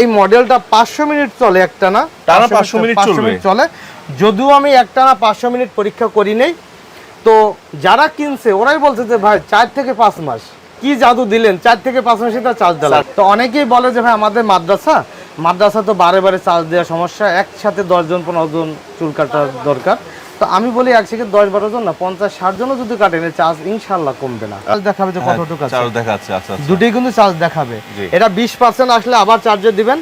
এই মডেলটা পাঁচশো মিনিট চলে একটা না টানা 500 মিনিট চলবে? চলে। যদিও আমি একটা না পাঁচশো মিনিট পরীক্ষা করি নেই। তো যারা কিনছে ওরাই বলছে যে ভাই চার থেকে পাঁচ মাস। কি জাদু দিলেন? চার থেকে পাঁচ মাসে তার চার্জ দিলাম তো অনেকেই বলে যে ভাই আমাদের মাদ্রাসা মাদ্রাসা তো বারে বারে চার্জ দেওয়া সমস্যা। একসাথে দশজন পনেরো জন চুল কাটার দরকার। তো আমি বলি একসাথে দশ বারো জন না পঞ্চাশ ষাট জনও যদি কাটেন চার্জ ইনশাল্লাহ কমবে না। চার্জ দেখাবে যে কতটুকু আছে। চার্জ দেখাচ্ছে আচ্ছা আচ্ছা। দুটোই কিন্তু চার্জ দেখাবে। এটা বিশ পার্সেন্ট আসলে আবার চার্জে দিবেন।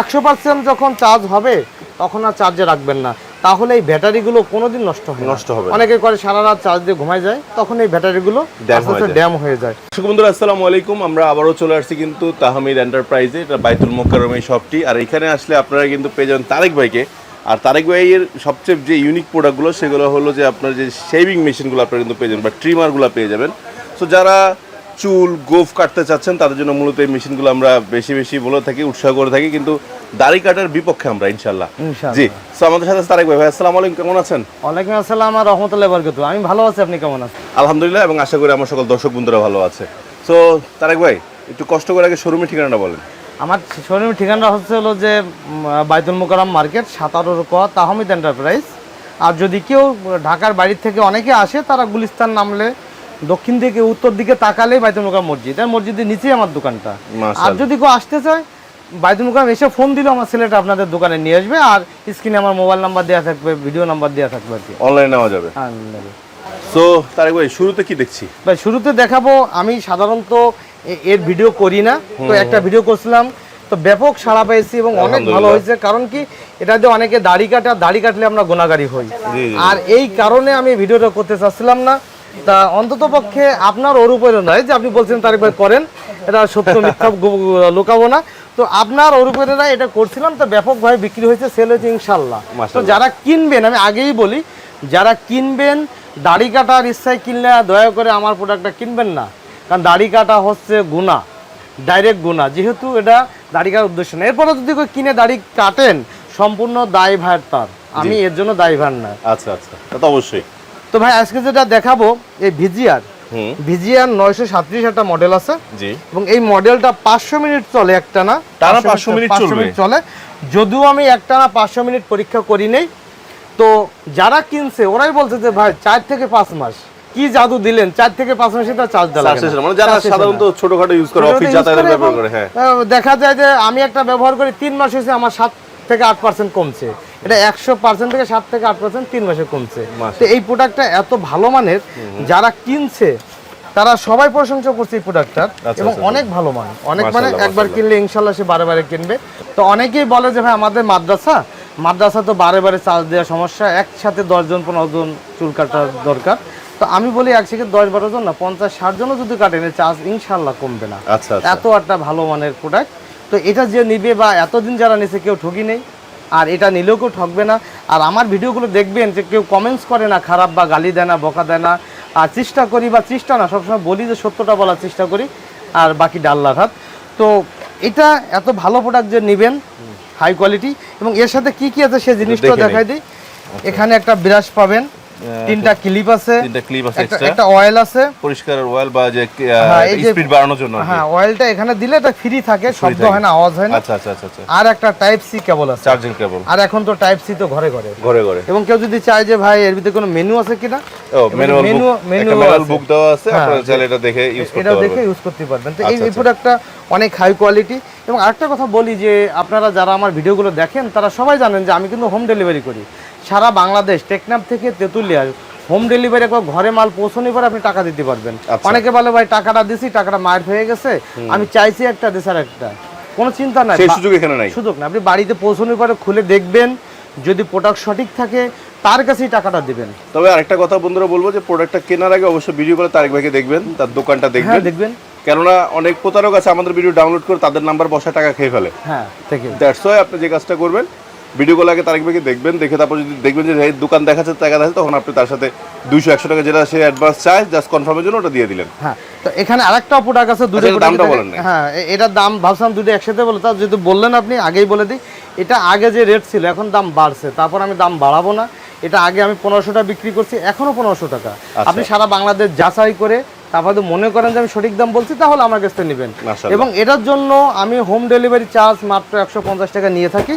একশো পার্সেন্ট যখন চার্জ হবে তখন আর চার্জে রাখবেন না। তাহলে এই ব্যাটারিগুলো কোনোদিন নষ্ট হয় নষ্ট হবে অনেকে করে সারা রাত চার্জ দিয়ে ঘুমায় যায় তখন এই ব্যাটারিগুলো হয়ে। ড্যাম হয়ে যায়। বন্ধুরা আসসালামু আলাইকুম। আমরা আবারও চলে আসছি কিন্তু তাহমিদ এন্টারপ্রাইজে এটা বাইতুল মোকাররম এই শপটি। আর এখানে আসলে আপনারা কিন্তু পেয়ে যাবেন তারেক ভাইকে। আর তারেক ভাইয়ের সবচেয়ে যে ইউনিক প্রোডাক্টগুলো সেগুলো হলো যে আপনার যে শেভিং মেশিনগুলো আপনারা কিন্তু পেয়ে যাবেন বা ট্রিমারগুলো পেয়ে যাবেন। সো যারা চুল গোফ কাটতে চাচ্ছেন তাদের জন্য মূলত এই মেশিনগুলো আমরা বেশি বেশি বলে থাকি উৎসাহ করে থাকি। কিন্তু দাড়ি কাটার বিপক্ষে আমরা ইনশাল্লাহ জি সো আমাদের সাথে তারেক ভাই। ভাই আসসালামু আলাইকুম কেমন আছেন? ওয়ালাইকুম আসসালাম আর রহমতুল্লাহ বরকত আমি ভালো আছি আপনি কেমন আছেন? আলহামদুলিল্লাহ এবং আশা করি আমার সকল দর্শক বন্ধুরা ভালো আছে। সো তারেক ভাই একটু কষ্ট করে আগে শোরুমের ঠিকানাটা বলেন। আমার শোরুমের ঠিকানা হচ্ছে হলো যে বাইতুল মোকারম মার্কেট সাতারোর ক তাহমিদ এন্টারপ্রাইজ। আর যদি কেউ ঢাকার বাড়ির থেকে অনেকে আসে তারা গুলিস্তান নামলে দক্ষিণ দিকে উত্তর দিকে তাকালেই বাইতুল মোকারম মসজিদ। আর মসজিদের নিচেই আমার দোকানটা। আর যদি কেউ আসতে চায় বাইতুল মোকারম এসে ফোন দিলে আমার ছেলেটা আপনাদের দোকানে নিয়ে আসবে। আর স্ক্রিনে আমার মোবাইল নাম্বার দেওয়া থাকবে ভিডিও নাম্বার দেওয়া থাকবে আর কি। অনলাইনে নেওয়া যাবে। সো তারেক ভাই শুরুতে কি দেখছি? ভাই শুরুতে দেখাবো আমি সাধারণত এর ভিডিও করি না। তো একটা ভিডিও করছিলাম। তো ব্যাপক সাড়া পেয়েছি এবং অনেক ভালো হয়েছে। কারণ কি এটা যে অনেকে দাড়ি কাটা দাড়ি কাটলে আমরা গোনাগারি হই। আর এই কারণে আমি ভিডিওটা করতে চাচ্ছিলাম না। তা অন্তত পক্ষে আপনার ওর উপরে নয় যে আপনি বলছেন তারিখ ভাই করেন। এটা সত্য মিথ্যা লুকাবো না। তো আপনার ওর উপরে না এটা করছিলাম তো ব্যাপকভাবে বিক্রি হয়েছে সেল হয়েছে ইনশাল্লাহ। তো যারা কিনবেন আমি আগেই বলি যারা কিনবেন দাড়ি কাটার ইচ্ছায় কিনলে দয়া করে আমার প্রোডাক্টটা কিনবেন না। কারণ দাড়ি কাটা হচ্ছে গুণা ডাইরেক্ট গুণা। যেহেতু এটা দাড়ি কাটার উদ্দেশ্য না। এরপরে যদি কেউ কিনে দাড়ি কাটেন সম্পূর্ণ দায় ভার তার আমি এর জন্য দায় ভার না। আচ্ছা আচ্ছা। তা তো অবশ্যই। তো ভাই আজকে যেটা দেখাবো এই ভিজিআর ভিজিআর নয়শো সাতত্রিশ একটা মডেল আছে। এবং এই মডেলটা পাঁচশো মিনিট চলে একটা না। টানা 500 মিনিট চলে। যদিও আমি একটা না পাঁচশো মিনিট পরীক্ষা করি নেই। তো যারা কিনছে ওরাই বলছে যে ভাই চার থেকে পাঁচ মাস। কি জাদু দিলেন? চার থেকে পাঁচ মাসে তার চার্জ দেওয়া। মানে যারা। সাধারণত ছোটখাটো ইউজ করে অফিস যাতায়াতের এবং, করে হ্যাঁ। দেখা যায় যে আমি একটা ব্যবহার করি তিন মাস হয়েছে আমার সাত থেকে আট পার্সেন্ট কমছে। এটা একশো পার্সেন্ট থেকে সাত থেকে আট পার্সেন্ট তিন মাসে কমছে। তো এই প্রোডাক্টটা এত ভালো মানের যারা কিনছে তারা সবাই প্রশংসা করছে এই প্রোডাক্টটার আচ্ছা, এবং আচ্ছা। অনেক ভালো মান। অনেক মানে একবার কিনলে ইনশাল্লাহ সে বারে বারে কিনবে। তো অনেকেই বলে যে ভাই আমাদের মাদ্রাসা মাদ্রাসা তো বারে বারে চার্জ দেওয়া সমস্যা। একসাথে দশজন পনেরো জন চুল কাটার দরকার। তো আমি বলি এক একসাথে দশ বারো জন না পঞ্চাশ ষাট জনও যদি কাটেন চার্জ ইনশাল্লাহ কমবে না। আচ্ছা আচ্ছা। এত একটা ভালো মানের প্রোডাক্ট তো এটা যে নিবে বা এতদিন যারা নিছে কেউ ঠকি নেই আর এটা নিলেও কেউ ঠকবে না। আর আমার ভিডিওগুলো দেখবেন যে কেউ কমেন্টস করে না খারাপ বা গালি দেয় না বকা দেয় না। আর চেষ্টা করি বা চেষ্টা না সবসময় বলি যে সত্যটা বলার চেষ্টা করি আর বাকি ডাল্লার হাত। তো এটা এত ভালো প্রোডাক্ট যে নেবেন হাই কোয়ালিটি এবং এর সাথে কি কি আছে সে জিনিসটা দেখে দেখাই দিই। এখানে একটা ব্রাশ পাবেন। তিনটা ক্লিপ আছে তিনটা ক্লিপ আছে এক্সট্রা একটা অয়েল আছে। পরিষ্কার ওয়েল বা যে হ্যাঁ, স্পিড বাড়ানোর জন্য হ্যাঁ অয়েলটা এখানে দিলে এটা ফ্রি থাকে শব্দ হয় না আওয়াজ হয় না। আচ্ছা আচ্ছা আচ্ছা আচ্ছা। আর একটা টাইপ সি কেবল আছে। চার্জিং কেবল আর এখন তো টাইপ সি তো ঘরে ঘরে। ঘরে ঘরে। এবং কেউ যদি চায় যে ভাই এর ভিতরে কোনো মেনু আছে কিনা? ও বুক ম্যানুয়াল বুক দেওয়া আছে হ্যাঁ, আপনারা চাইলে এটা দেখে ইউজ করতে এটাও দেখে ইউজ করতে পারবেন। তো এই আচ্ছা, এই আচ্ছা। প্রোডাক্টটা অনেক হাই কোয়ালিটি এবং আরেকটা কথা বলি যে আপনারা যারা আমার ভিডিওগুলো দেখেন তারা সবাই জানেন যে আমি কিন্তু হোম ডেলিভারি করি। সারা বাংলাদেশ টেকনাফ থেকে তেঁতুলিয়া হোম ডেলিভারি একবার ঘরে মাল পৌঁছানোর পর আপনি টাকা দিতে পারবেন। আচ্ছা। অনেকে বলে ভাই টাকাটা দিছি টাকাটা মায়ের হয়ে গেছে। আমি চাইছি একটা দেশার একটা। কোনো চিন্তা নাই। সেই সুযোগ এখানে নাই। সুযোগ না আপনি বাড়িতে পৌঁছানোর পরে খুলে দেখবেন যদি প্রোডাক্ট সঠিক থাকে তার কাছেই টাকাটা দিবেন। তবে আরেকটা কথা বন্ধুরা বলব যে প্রোডাক্টটা কেনার আগে অবশ্যই ভিডিও করে তারেক ভাইকে দেখবেন তার দোকানটা হ্যাঁ দেখবেন। দেখবেন কেননা অনেক প্রতারক আছে আমাদের ভিডিও ডাউনলোড করে তাদের নাম্বার বসা টাকা খেয়ে ফেলে। হ্যাঁ দ্যাটস ওয়াই আপনি যে কাজটা করবেন ভিডিওগুলো আগে তারেক ভাইকে দেখবেন দেখে তারপর যদি দেখবেন যে এই দোকান দেখাচ্ছে টাকা দেখাচ্ছে তখন আপনি তার সাথে দুইশো একশো টাকা যেটা সে অ্যাডভান্স চায় জাস্ট কনফার্মের জন্য ওটা দিয়ে দিলেন। হ্যাঁ তো এখানে আরেকটা প্রোডাক্ট আছে দুটো আচ্ছা, দামটা বলেন হ্যাঁ এটার দাম ভাবছিলাম দুটো একসাথে বলে তাও যেহেতু বললেন আপনি আগেই বলে দিই। এটা আগে যে রেট ছিল এখন দাম বাড়ছে। তারপর আমি দাম বাড়াবো না। এটা আগে আমি পনেরোশো টাকা বিক্রি করছি এখনও পনেরোশো টাকা। আপনি সারা বাংলাদেশ যাচাই করে তারপর যদি মনে করেন যে আমি সঠিক দাম বলছি তাহলে আমার কাছ থেকে নেবেন। এবং এটার জন্য আমি হোম ডেলিভারি চার্জ মাত্র একশো পঞ্চাশ টাকা নিয়ে থাকি।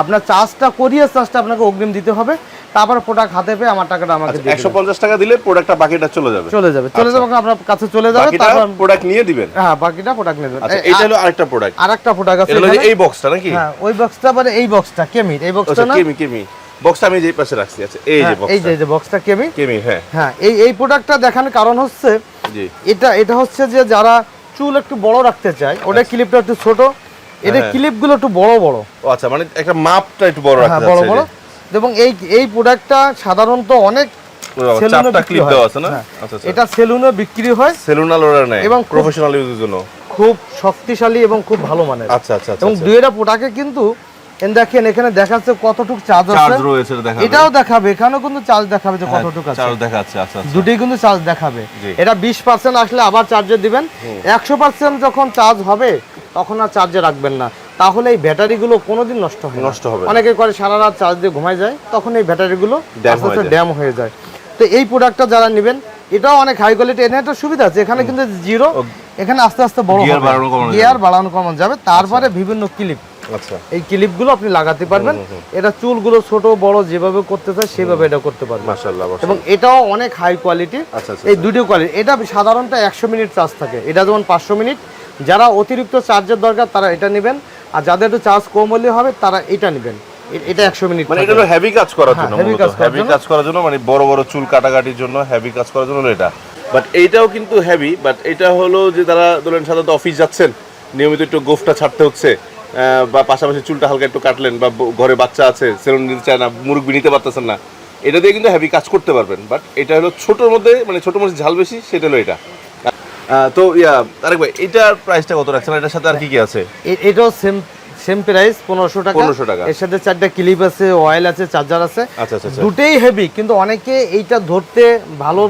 আপনার চার্জটা কোরিয়ার চার্জটা আপনাকে অগ্রিম দিতে হবে। তারপর প্রোডাক্ট হাতে পেয়ে আমার টাকাটা আমাকে একশো পঞ্চাশ টাকা দিলে প্রোডাক্টটা বাকিটা চলে যাবে। চলে যাবে। চলে যাবে আপনার কাছে চলে যাবে তারপর প্রোডাক্ট নিয়ে দিবেন? হ্যাঁ বাকিটা প্রোডাক্ট নেবেন আচ্ছা এটা হলো আরেকটা প্রোডাক্ট আর একটা প্রোডাক্ট আছে এটা হলো এই বক্সটা নাকি? হ্যাঁ ওই বক্সটা মানে এই বক্সটা কেমির এই বক্সটা আচ্ছা না? কেমি কেমি বক্সটা আমি যেই পাশে রাখছি আচ্ছা এই যে হ্যাঁ, এই বক্সটা এই যে বক্সটা কেমি কেমি হ্যাঁ। হ্যাঁ এই এই প্রোডাক্টটা দেখানোর কারণ হচ্ছে এটা এটা হচ্ছে যে যারা চুল একটু বড় রাখতে চায় ওটা ক্লিপটা একটু ছোট এটা হ্যাঁ। ক্লিপগুলো একটু বড় বড়। আচ্ছা মানে একটা মাপটা একটু বড় হ্যাঁ রাখতে বড় যাচ্ছে বড়। এবং এই এই প্রোডাক্টটা সাধারণত অনেক ক্লিপ হয়। দেওয়া আছে না? হ্যাঁ। আচ্ছা আচ্ছা। এটা সেলুনে বিক্রি হয়। সেলুনাল ওরা নেয় এবং প্রফেশনাল ইউজের জন্য। খুব শক্তিশালী এবং খুব ভালো মানের। আচ্ছা আচ্ছা আচ্ছা এবং দুইটা প্রোডাক্টে কিন্তু দেখেন এখানে দেখাচ্ছে কতটুকু চার্জ চার্জ আছে। রয়েছে এটা এটাও দেখাবে এখানেও কিন্তু চার্জ দেখাবে যে কতটুকু আছে। চার্জ দেখাচ্ছে আচ্ছা আচ্ছা। দুটোই কিন্তু চার্জ দেখাবে। এটা বিশ পার্সেন্ট আসলে আবার চার্জে দিবেন। একশো পার্সেন্ট যখন চার্জ হবে তখন আর চার্জে রাখবেন না। তাহলে এই ব্যাটারিগুলো কোনোদিন নষ্ট হবে নষ্ট হবে অনেকে করে সারা রাত চার্জ দিয়ে ঘুমায় যায় তখন এই ব্যাটারিগুলো আস্তে আস্তে ড্যাম হয়ে যায়। তো এই প্রোডাক্টটা যারা নেবেন এটাও অনেক হাই কোয়ালিটি এখানে একটা সুবিধা আছে এখানে কিন্তু জিরো এখানে আস্তে আস্তে বড় গিয়ার বাড়ানো কমানো যাবে। তারপরে বিভিন্ন ক্লিপ আচ্ছা এই ক্লিপগুলো আপনি লাগাতে পারবেন। এটা চুলগুলো ছোট বড় যেভাবে করতে চায় সেভাবে এটা করতে পারবেন। মাশাআল্লাহ এবং এটাও অনেক হাই কোয়ালিটি আচ্ছা, আচ্ছা, এই দুটো কোয়ালিটি এটা সাধারণত একশো মিনিট চার্জ থাকে। এটা যেমন পাঁচশো মিনিট। যারা অতিরিক্ত চার্জের দরকার তারা এটা নেবেন। আর যাদের একটু চার্জ কম হলে হবে তারা এটা নেবেন। এটা একশো মিনিট মানে এটা হলো হেভি কাজ করার হ্যাঁ, জন্য হেভি কাজ করার জন্য। মানে বড় বড় চুল কাটাকাটির জন্য হেভি কাজ করার জন্য এটা। বাট এইটাও কিন্তু হেভি বাট এটা হলো যে তারা ধরেন সাধারণত অফিস যাচ্ছেন নিয়মিত একটু গোফটা ছাড়তে হচ্ছে বা পাশাপাশি চুলটা হালকা একটু কাটলেন বা ঘরে বাচ্চা আছে, সেলুন নিতে চায় না মুরগি নিতে পারতেছেন না, এটা দিয়ে কিন্তু হ্যাভি কাজ করতে পারবেন। বাট এটা হলো ছোটোর মধ্যে মানে ছোটো মধ্যে ঝাল বেশি, সেটা হলো এটা। তো ইয়া, আরেক ভাই, এটার প্রাইসটা কত রাখছেন? এটার সাথে আর কি কি আছে? এটাও সেম সেম প্রাইস পনেরোশো টাকা। 1500 টাকা। এর সাথে চারটা ক্লিপ আছে অয়েল আছে চার্জার আছে। আচ্ছা আচ্ছা আচ্ছা। দুটেই হেভি কিন্তু অনেকে এইটা ধরতে ভালো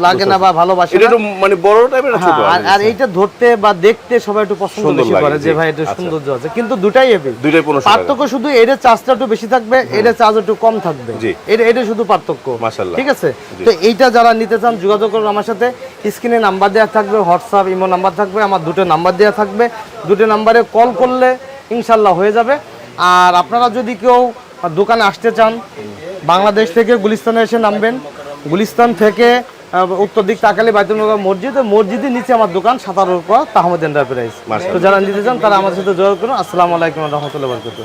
লাগে না বা ভালোবাসে এটা মানে বড় টাইপের ছোট হ্যাঁ, আর- আর এইটা ধরতে বা দেখতে সবাই একটু পছন্দ বেশি করে যে ভাই এটা আচ্ছা। সৌন্দর্য আছে। কিন্তু দুটাই হেভি দুইটাই পনেরোশো পার্থক্য শুধু এর চার্জটা একটু বেশি থাকবে এর চার্জ একটু কম থাকবে। এটা এটা শুধু পার্থক্য। মাশাআল্লাহ। ঠিক আছে? তো এইটা যারা নিতে চান যোগাযোগ করুন আমার সাথে। স্ক্রিনে নাম্বার দেওয়া থাকবে হোয়াটসঅ্যাপ ইমো নাম্বার থাকবে আমার দুটো নাম্বার দেওয়া থাকবে। দুটো নাম্বারে কল করলে ইনশাল্লাহ হয়ে যাবে। আর আপনারা যদি কেউ দোকানে আসতে চান, বাংলাদেশ থেকে গুলিস্তানে এসে নামবেন। গুলিস্তান থেকে উত্তর দিক তাকালে বাইতুল মোকাররম মসজিদ মসজিদের নিচে আমার দোকান সাতারোর পর তাহমদ এন্টারপ্রাইজ তো যারা নিতে চান, তারা আমার সাথে যোগাযোগ করুন। আসসালামু আলাইকুম রহমতুল্লাহ বরকত